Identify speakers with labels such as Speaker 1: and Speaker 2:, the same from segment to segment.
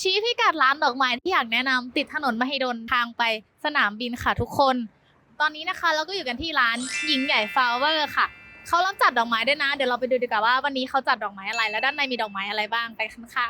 Speaker 1: ชี้พิกัดร้านดอกไม้ที่อยากแนะนำติดถนนมหิดลทางไปสนามบินค่ะทุกคน ตอนนี้นะคะเราก็อยู่กันที่ร้านหญิงใหญ่ฟลาวเวอร์ค่ะเขารับจัดดอกไม้ด้วยนะ เดี๋ยวเราไปดูดีกว่าว่าวันนี้เขาจัดดอกไม้อะไร และด้านในมีดอกไม้อะไรบ้างไปกันค่ะ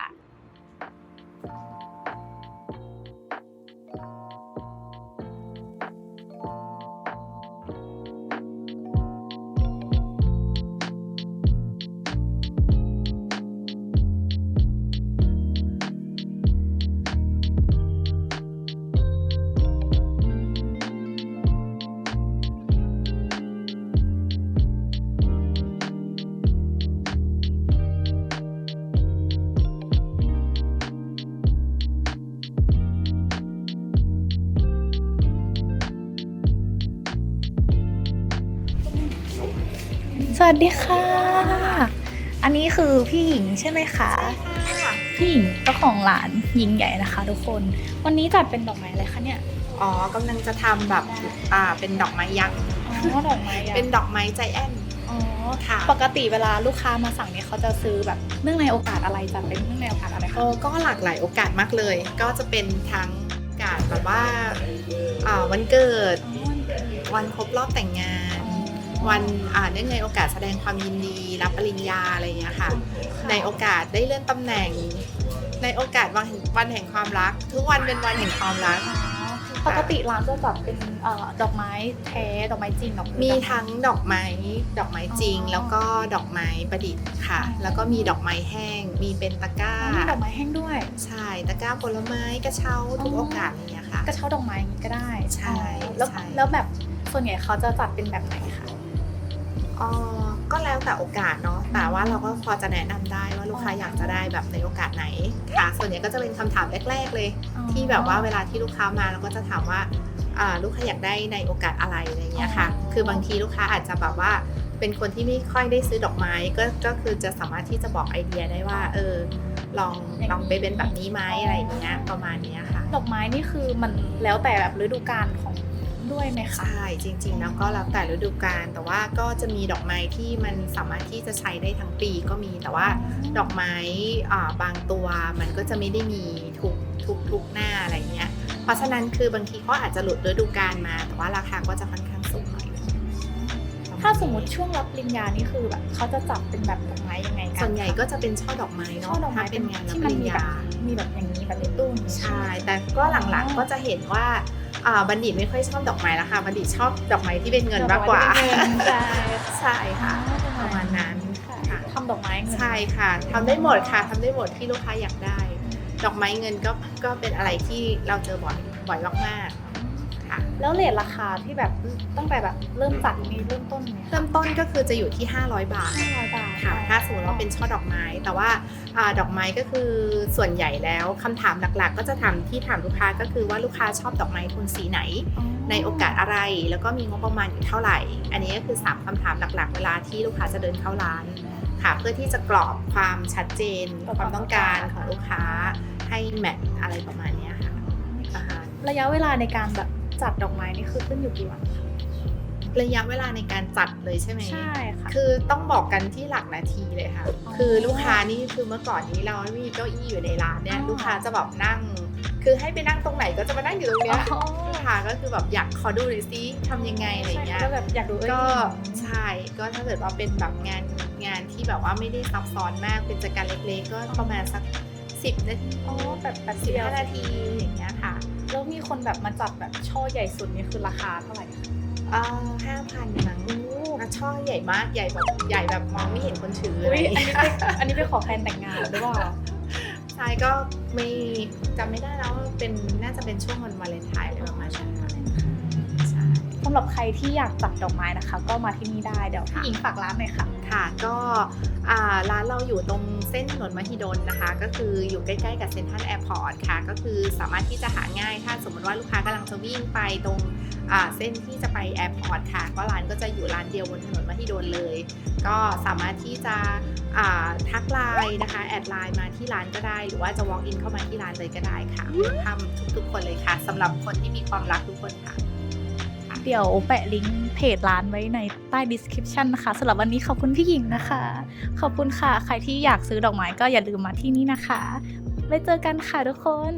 Speaker 1: สวัสดีค่ะ อันนี้คือพี่หญิงใช่ไหมคะ พี่หญิงเจ้าของร้านหญิงใหญ่นะคะ ทุกคน วันนี้จัดเป็นดอกไม้อะไรคะเนี่ย
Speaker 2: อ๋อกำลังจะทำแบบอ่าเป็นดอกไม้ยักษ์
Speaker 1: อ๋อดอกไม้อะ
Speaker 2: เป็นดอกไม้ใจแอน
Speaker 1: อ๋อ
Speaker 2: ค่ะ
Speaker 1: ปกติเวลาลูกค้ามาสั่งเนี่ยเขาจะซื้อแบบเนื่องในโอกาสอะไรจัดเป็นเนื่องในโอกาสอะไร
Speaker 2: โอ้
Speaker 1: คะ
Speaker 2: ก็หลากหลายโอกาสมากเลย ก็จะเป็นทั้งโอกาสแบบว่าอ่าวันเกิดวันครบรอบแต่งงาน วันอ่าเนื่องในโอกาสแสดงความยินดี รับปริญญาอะไรอย่างเงี้ยค่ะ ในโอกาสได้เลื่อนตำแหน่ง ในโอกาสวันแห่งวันแห่งความรัก ทุกวันเป็นวันแห่งความรัก
Speaker 1: อ๋อปกติร้านจะจัดเป็นเอ่อดอกไม้แท้ดอกไม้จริงดอก
Speaker 2: มีทั้งดอกไม้ดอกไม้จริง
Speaker 1: อ๋อ
Speaker 2: แล้วก็ดอกไม้ประดิษฐ์ค่ะ
Speaker 1: อ๋อ
Speaker 2: แล้วก็มีดอกไม้แห้ง มีเป็นตะกร้า
Speaker 1: อ๋อมีดอกไม้แห้งด้วย
Speaker 2: ใช่ตะกร้าผลไม้กระเช้าทุก
Speaker 1: อ๋อ
Speaker 2: โอกาสอะไรอย่างเงี้ยค่ะ
Speaker 1: กระเช้าดอกไม้อย่างนี้ก็ได้
Speaker 2: ใช่
Speaker 1: อ๋อแล้ว
Speaker 2: ใช่
Speaker 1: แล้วแบบส่วนใหญ่เขาจะจัดเป็นแบบไหนคะ
Speaker 2: อ๋อก็แล้วแต่โอกาสเนาะแต่ว่าเราก็พอจะแนะนำได้ว่าลูกค้าอยากจะได้แบบในโอกาสไหนค่ะส่วนใหญ่ก็จะเป็นคำถามแรก ๆ เลย
Speaker 1: อ๋อ
Speaker 2: ที่แบบว่าเวลาที่ลูกค้ามาเราก็จะถามว่าอ่าลูกค้าอยากได้ในโอกาสอะไรอะไรอย่างเงี้ยค่ะ
Speaker 1: อ๋อ
Speaker 2: คือบางทีลูกค้าอาจจะแบบว่าเป็นคนที่ไม่ค่อยได้ซื้อดอกไม้ก็ก็คือจะสามารถที่จะบอกไอเดียได้ว่าเออลองลองไปเป็นแบบนี้ไหมอะไรอย่างเงี้ยประมาณเนี้ยค่ะ
Speaker 1: ดอกไม้นี่คือมันแล้วแต่แบบฤดูกาลของ ด้วยไหมคะ
Speaker 2: ใช่จริงๆแล้วก็แล้วแต่ฤดูกาลแต่ว่าก็จะมีดอกไม้ที่มันสามารถที่จะใช้ได้ทั้งปีก็มีแต่ว่าดอกไม้อ่าบางตัวมันก็จะไม่ได้มีทุกทุกทุกหน้าอะไรเงี้ย เพราะฉะนั้นคือบางทีเขาอาจจะหลุดฤดูกาลมา แต่ว่าราคาก็จะค่อนข้างสูงหน่อย
Speaker 1: ถ้าสมมติช่วงรับปริญญานี่คือแบบเขาจะจัดเป็นแบบดอกไม้ยังไงกัน
Speaker 2: ส่วนใหญ่ก็จะเป็นช่อดอกไม้
Speaker 1: ช่อ
Speaker 2: เนาะ
Speaker 1: ดอกไม้
Speaker 2: ถ้าเป็นงานรับ
Speaker 1: ที่
Speaker 2: ป
Speaker 1: มัน
Speaker 2: ริญ
Speaker 1: มีแบบ
Speaker 2: ญา
Speaker 1: มีแบบอย่างนี้แบบในตู้นี้
Speaker 2: ใช่ แต่ก็หลังๆก็จะเห็นว่า อ่าบัณฑิตไม่ค่อยชอบดอกไม้แล้วค่ะบัณฑิตชอบดอกไม้ที่เป็นเงินมากกว่า
Speaker 1: ดอไม้เป็นเงินใช่
Speaker 2: ใช่ค่ะ
Speaker 1: อ๋อ
Speaker 2: ประมาณนั้น
Speaker 1: ค่ะ
Speaker 2: ค่ะ
Speaker 1: ทำดอกไม้เงิน
Speaker 2: ใช่ค่ะทำได้หมดค่ะทำได้หมดที่ลูกค้าอยากได้ ดอกไม้เงินก็ก็เป็นอะไรที่เราเจอบ่อยบ่อยมากๆค่ะ
Speaker 1: แล้วเลทราคาที่แบบตั้งแต่แบบเริ่มจัดมีเริ่มต้นไหมคะ
Speaker 2: เริ่มต้นก็คือจะอยู่ที่ 500 บาท
Speaker 1: ห้าร้อยบาท
Speaker 2: ค่ะ ถ้าสมมติว่าเป็นช่อดอกไม้ แต่ว่าอาดอกไม้ก็คือส่วนใหญ่แล้วคำถามหลักๆ ก็จะถามที่ถามลูกค้าก็คือว่าลูกค้าชอบดอกไม้โทนสีไหน ในโอกาสอะไรแล้วก็มีงบประมาณอยู่เท่าไหร่ อันนี้ก็คือ 3คำถามหลักๆ เวลาที่ลูกค้าจะเดินเข้าร้านค่ะ เพื่อที่จะกรอบความชัดเจนความต้องการของลูกค้าให้แมทอะไรประมาณเนี้ยค่ะอ่าฮะ
Speaker 1: ระยะเวลาในการแบบจัดดอกไม้นี่คือขึ้นอยู่กี่วันคะ
Speaker 2: ระยะเวลาในการจัดเลยใช่ไหม
Speaker 1: ใช่ค่ะ
Speaker 2: คือต้องบอกกันที่หลักนาทีเลยค่ะ
Speaker 1: อ๋อ
Speaker 2: คือลูกค้านี่คือเมื่อก่อนนี้เราไม่มีเก้าอี้อยู่ในร้านเนี่ย
Speaker 1: อ๋อ
Speaker 2: ลูกค้าจะแบบนั่ง คือให้ไปนั่งตรงไหนก็จะมานั่งอยู่ตรงเนี้ย
Speaker 1: อ๋อ
Speaker 2: ลูกค้าก็คือแบบอยากขอดูหน่อยซิทำยังไงอะไรเงี้ย
Speaker 1: ก็แบบอยากดูเอ้ย
Speaker 2: ก็ใช่ก็ถ้าเกิดว่าเป็นแบบงานงานที่แบบว่าไม่ได้ซับซ้อนมากเป็นจัดการเล็กๆ ก็ประมาณสักสิบนาที
Speaker 1: อ๋อแบบแบบ
Speaker 2: สิบ
Speaker 1: เดียว
Speaker 2: ห้านาทีอย่างเงี้ยค่ะ
Speaker 1: แล้วมีคนแบบมาจัดแบบช่อใหญ่สุดนี่คือราคาเท่าไหร่ คะ
Speaker 2: อ่าห้าพันมั้งอะช่อใหญ่มากใหญ่แบบใหญ่แบบมองไม่เห็นคนถืออะไร
Speaker 1: อุ้ย
Speaker 2: อย่าง
Speaker 1: อัน
Speaker 2: เงี้
Speaker 1: นี้
Speaker 2: ย
Speaker 1: ไปอันนี้ไปขอแฟนแต่งงานหรือเปล่า
Speaker 2: ใช่ก็ไม่จำไม่ได้แล้วว่าเป็นน่าจะเป็นช่วงวันวาเลนไทน์อะไรประมาณนั้นค่ะใช่
Speaker 1: สำหรับใครที่อยากจัดดอกไม้นะคะ ก็มาที่นี่ได้เดี๋ยวพี่หญิงฝากร้านหน่อยค่ะ
Speaker 2: ค่ะก็อ่าร้านเราอยู่ตรงเส้นถนนมหิดลนะคะ ก็คืออยู่ใกล้ๆกับเซ็นทรัลแอร์พอร์ตค่ะ ก็คือสามารถที่จะหาง่ายถ้าสมมติว่าลูกค้ากำลังจะวิ่งไปตรงอ่าเส้นที่จะไปแอร์พอร์ตค่ะ ก็ร้านก็จะอยู่ร้านเดียวบนถนนมหิดลเลย ก็สามารถที่จะอ่าทักไลน์นะคะ แอดไลน์มาที่ร้านก็ได้ หรือว่าจะ walk in เข้ามาที่ร้านเลยก็ได้ค่ะทำทุกๆคนเลยค่ะสำหรับคนที่มีความรักทุกคนค่ะ
Speaker 1: เดี๋ยวแปะลิงก์เพจร้านไว้ในใต้ description นะคะสำหรับวันนี้ขอบคุณพี่หญิงนะคะ ขอบคุณค่ะ ใครที่อยากซื้อดอกไม้ก็อย่าลืมมาที่นี่นะคะไว้เจอกันค่ะทุกคน